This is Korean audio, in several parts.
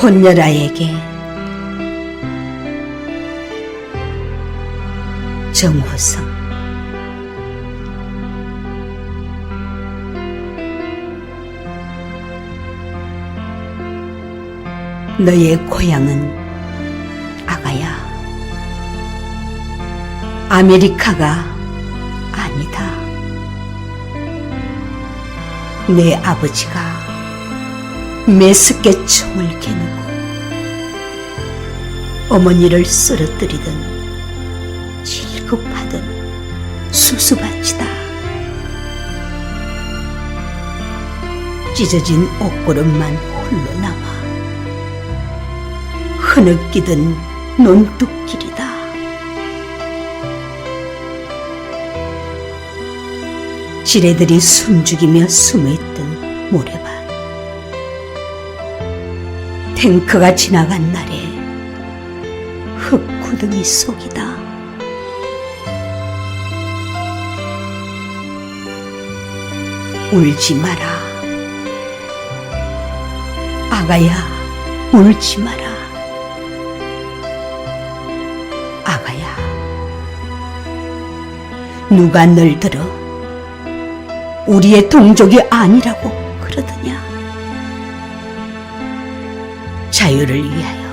혼녀라에게 정호성. 너의 고향은 아가야. 아메리카가 아니다. 내 아버지가 메스께 총을 겨누고 어머니를 쓰러뜨리던 질급하던 수수밭이다. 찢어진 옷구름만 홀로 남아 흐느끼던 논뚝길이다. 지레들이 숨죽이며 숨어있던 모래밭. 탱크가 지나간 날에 흙구덩이 속이다. 울지 마라. 아가야, 울지 마라. 아가야, 누가 널 들어 우리의 동족이 아니라고 그러더냐? 자유를 위하여.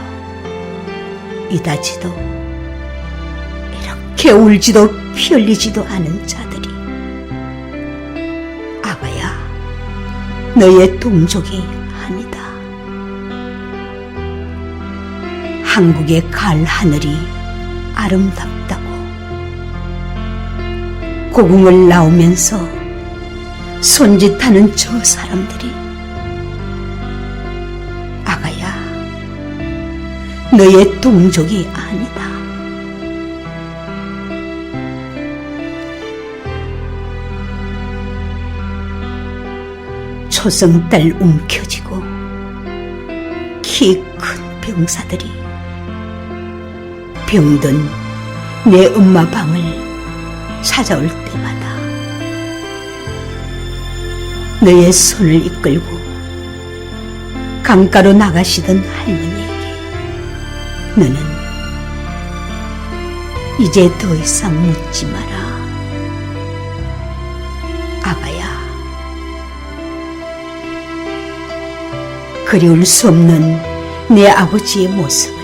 이다지도 이렇게 울지도 피 흘리지도 않은 자들이 아가야 너의 동족이 아니다. 한국의 가을 하늘이 아름답다고 고궁을 나오면서 손짓하는 저 사람들이 너의 동족이 아니다. 초승달 움켜쥐고 키 큰 병사들이 병든 내 엄마 방을 찾아올 때마다 너의 손을 이끌고 강가로 나가시던 할머니에게 너는 이제 더 이상 묻지 마라. 아가야. 그리울 수 없는 내 아버지의 모습을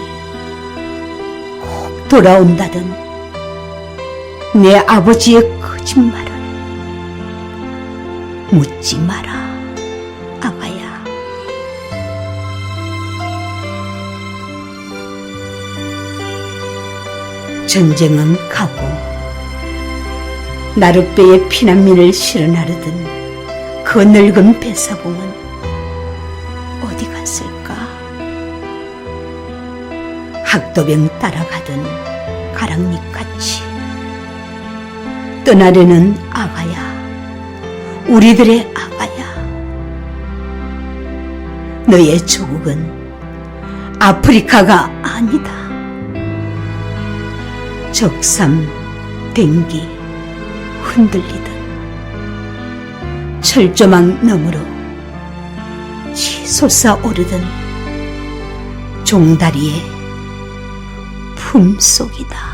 꼭 돌아온다던 내 아버지의 거짓말을 묻지 마라, 전쟁은 가고 나룻배에 피난민을 실어 나르던 그 늙은 배사공은 어디 갔을까? 학도병 따라가던 가랑잎같이 떠나려는 아가야, 우리들의 아가야. 너의 조국은 아프리카가 아니다. 적삼, 댕기, 흔들리듯 철조망 너머로 치솟아 오르던 종다리의 품속이다.